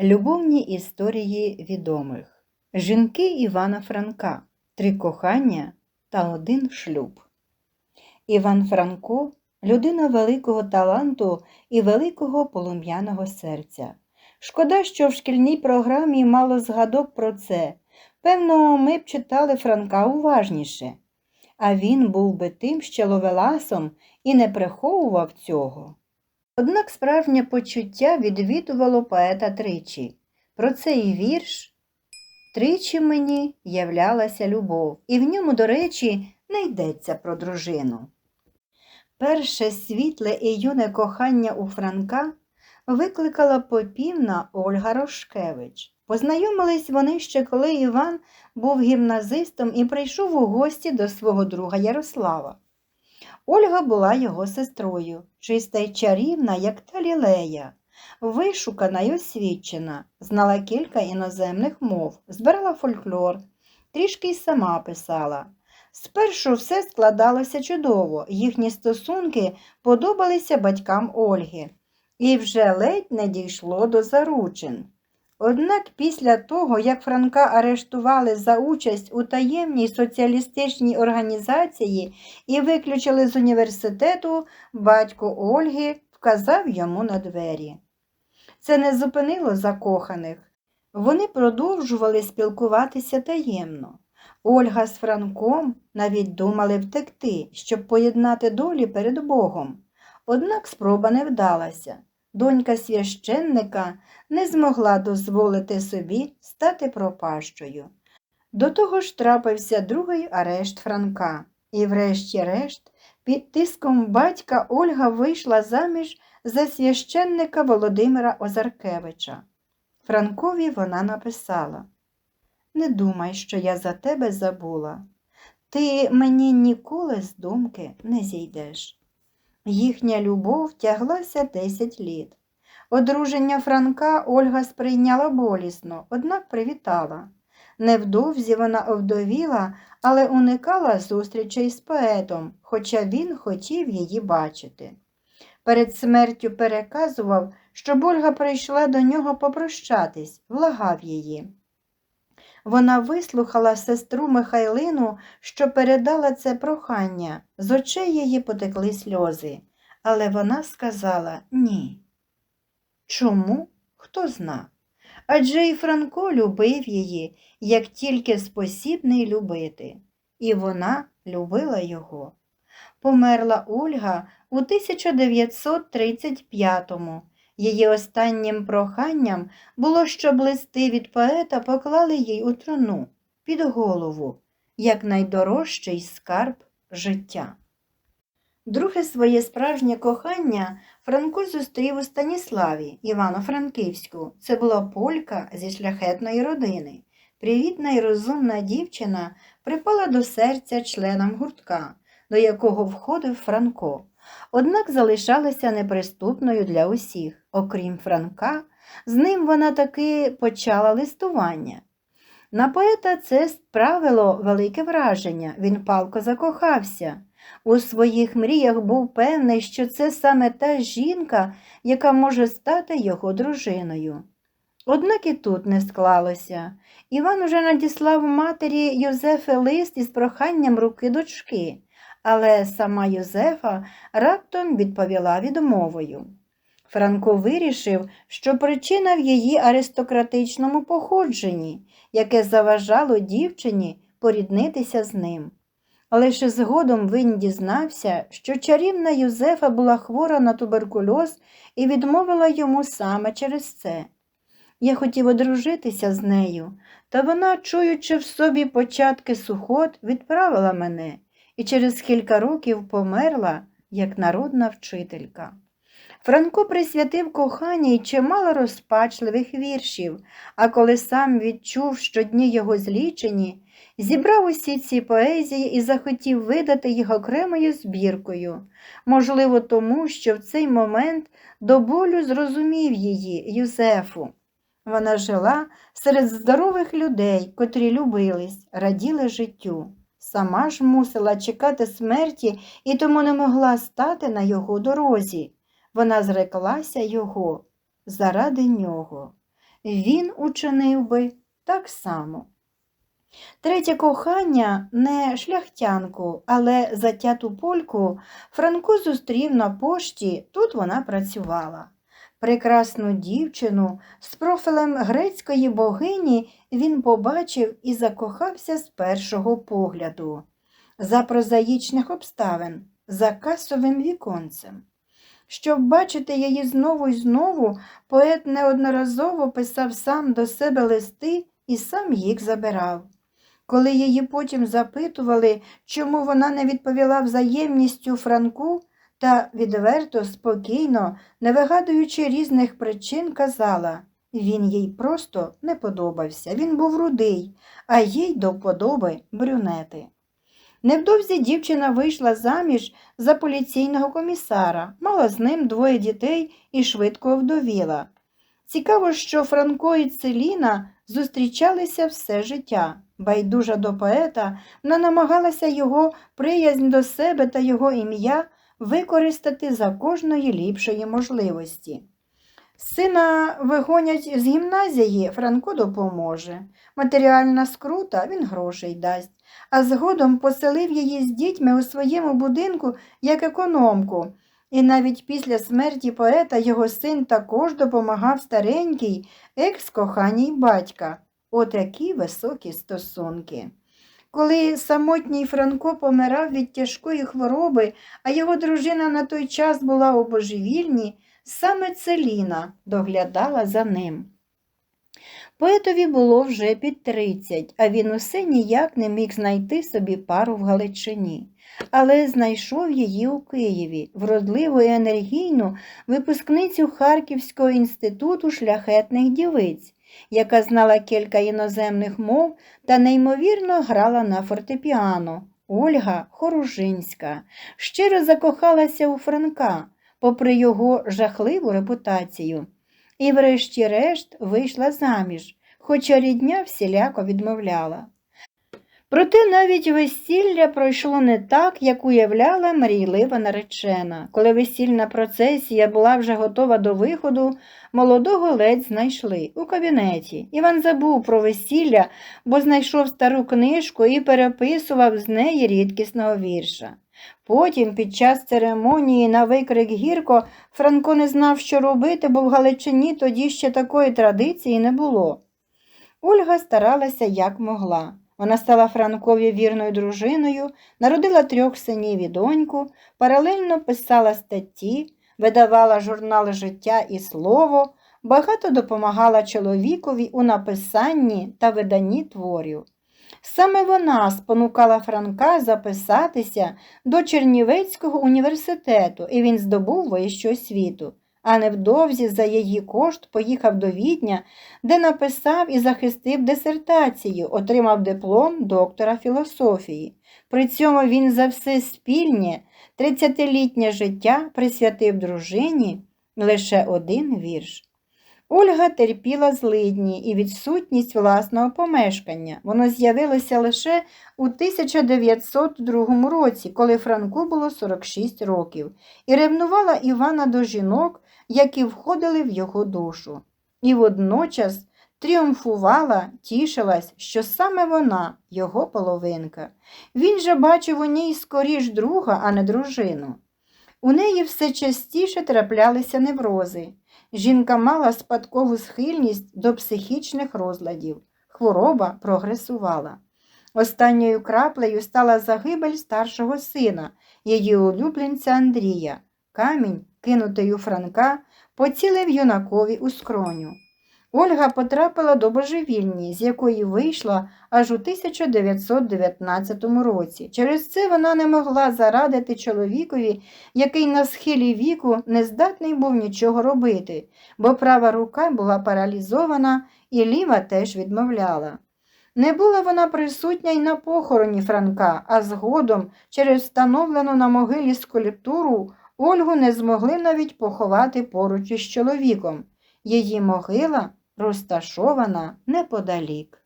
Любовні історії відомих Жінки Івана Франка Три кохання та один шлюб. Іван Франко людина великого таланту і великого полум'яного серця. Шкода, що в шкільній програмі мало згадок про це. Певно, ми б читали Франка уважніше. А він був би тим ще ловеласом і не приховував цього. Однак справжнє почуття відвідувало поета тричі. Про цей вірш тричі мені являлася любов, і в ньому, до речі, не йдеться про дружину. Перше світле і юне кохання у Франка викликала попівна Ольга Рошкевич. Познайомились вони ще коли Іван був гімназистом і прийшов у гості до свого друга Ярослава. Ольга була його сестрою, чиста й чарівна, як та лілея, вишукана й освічена, знала кілька іноземних мов, збирала фольклор, трішки й сама писала. Спершу все складалося чудово, їхні стосунки подобалися батькам Ольги, і вже ледь не дійшло до заручин. Однак після того, як Франка арештували за участь у таємній соціалістичній організації і виключили з університету, батько Ольги вказав йому на двері. Це не зупинило закоханих. Вони продовжували спілкуватися таємно. Ольга з Франком навіть думали втекти, щоб поєднати долі перед Богом. Однак спроба не вдалася. Донька священника не змогла дозволити собі стати пропащою. До того ж трапився другий арешт Франка, і, врешті-решт, під тиском батька Ольга вийшла заміж за священника Володимира Озаркевича. Франкові вона написала Не думай, що я за тебе забула. Ти мені ніколи з думки не зійдеш. Їхня любов тяглася десять літ. Одруження Франка Ольга сприйняла болісно, однак привітала. Невдовзі вона овдовіла, але уникала зустрічей з поетом, хоча він хотів її бачити. Перед смертю переказував, щоб Ольга прийшла до нього попрощатись, влагав її. Вона вислухала сестру Михайлину, що передала це прохання. З очей її потекли сльози, але вона сказала ні. Чому? Хто зна? Адже і Франко любив її, як тільки спосібний любити, і вона любила його. Померла Ольга у 1935-му. Її останнім проханням було, щоб листи від поета поклали їй у труну під голову, як найдорожчий скарб життя. Друге своє справжнє кохання Франко зустрів у Станіславі, Івано-Франківську. Це була полька зі шляхетної родини. Привітна і розумна дівчина припала до серця членам гуртка, до якого входив Франко. Однак залишалася неприступною для усіх. Окрім Франка, з ним вона таки почала листування. На поета це справило велике враження, він палко закохався. У своїх мріях був певний, що це саме та жінка, яка може стати його дружиною. Однак і тут не склалося. Іван уже надіслав матері Юзефи лист із проханням руки дочки, але сама Юзефа раптом відповіла відмовою. Франко вирішив, що причина в її аристократичному походженні, яке заважало дівчині поріднитися з ним. Лише згодом він дізнався, що чарівна Юзефа була хвора на туберкульоз і відмовила йому саме через це. Я хотів одружитися з нею, та вона, чуючи в собі початки сухот, відправила мене і через кілька років померла як народна вчителька. Франко присвятив коханні чимало розпачливих віршів, а коли сам відчув, що дні його злічені, зібрав усі ці поезії і захотів видати їх окремою збіркою, можливо, тому, що в цей момент до болю зрозумів її, Юзефу. Вона жила серед здорових людей, котрі любились, раділи життю. Сама ж мусила чекати смерті і тому не могла стати на його дорозі. Вона зреклася його заради нього. він учинив би так само. Третє кохання не шляхтянку, але затяту польку Франко зустрів на пошті, тут вона працювала. Прекрасну дівчину з профілем грецької богині він побачив і закохався з першого погляду, за прозаїчних обставин, за касовим віконцем. Щоб бачити її знову і знову, поет неодноразово писав сам до себе листи і сам їх забирав. Коли її потім запитували, чому вона не відповіла взаємністю Франку, та відверто, спокійно, не вигадуючи різних причин, казала він їй просто не подобався. Він був рудий, а їй до вподоби брюнети. Невдовзі дівчина вийшла заміж за поліційного комісара, мала з ним двоє дітей і швидко вдовіла. Цікаво, що Франко і Целіна зустрічалися все життя. Байдужа до поета, вона намагалася його приязнь до себе та його ім'я використати за кожної ліпшої можливості. Сина вигонять з гімназії, Франко допоможе. Матеріальна скрута він грошей дасть, а згодом поселив її з дітьми у своєму будинку як економку. І навіть після смерті поета його син також допомагав старенький екс-коханій батька. Отакі високі стосунки. Коли самотній Франко помирав від тяжкої хвороби, а його дружина на той час була у божевільні, саме Целіна доглядала за ним. Поетові було вже під тридцять, а він усе ніяк не міг знайти собі пару в Галичині, але знайшов її у Києві, вродливу і енергійну випускницю Харківського інституту шляхетних дівиць, яка знала кілька іноземних мов та неймовірно грала на фортепіано. Ольга Хоружинська щиро закохалася у Франка, попри його жахливу репутацію, і, врешті-решт, вийшла заміж, хоча рідня всіляко відмовляла. Проте навіть весілля пройшло не так, як уявляла мрійлива наречена. Коли весільна процесія була вже готова до виходу, молодого ледь знайшли у кабінеті. Іван забув про весілля, бо знайшов стару книжку і переписував з неї рідкісного вірша. Потім, під час церемонії на викрик гірко, Франко не знав, що робити, бо в Галичині тоді ще такої традиції не було. Ольга старалася як могла. Вона стала Франкові вірною дружиною, народила трьох синів і доньку, паралельно писала статті, видавала журнал життя і слово, багато допомагала чоловікові у написанні та виданні творів. Саме вона спонукала Франка записатися до Чернівецького університету, і він здобув вищу освіту. А невдовзі за її кошт поїхав до Відня, де написав і захистив дисертацію, отримав диплом доктора філософії. При цьому він за все спільне 30-літнє життя присвятив дружині лише один вірш. Ольга терпіла злидні і відсутність власного помешкання. Воно з'явилося лише у 1902 році, коли Франку було 46 років, і ревнувала Івана до жінок, які входили в його душу. І водночас тріумфувала, тішилась, що саме вона, його половинка. Він же бачив у ній скоріш друга, а не дружину. У неї все частіше траплялися неврози. Жінка мала спадкову схильність до психічних розладів. Хвороба прогресувала. Останньою краплею стала загибель старшого сина, її улюбленця Андрія. Камінь, кинутий у Франка, поцілив юнакові у скроню. Ольга потрапила до божевільні, з якої вийшла аж у 1919 році. Через це вона не могла зарадити чоловікові, який на схилі віку не здатний був нічого робити, бо права рука була паралізована і ліва теж відмовляла. Не була вона присутня й на похороні Франка, а згодом, через встановлену на могилі скульптуру, Ольгу не змогли навіть поховати поруч із чоловіком. Її могила розташована неподалік.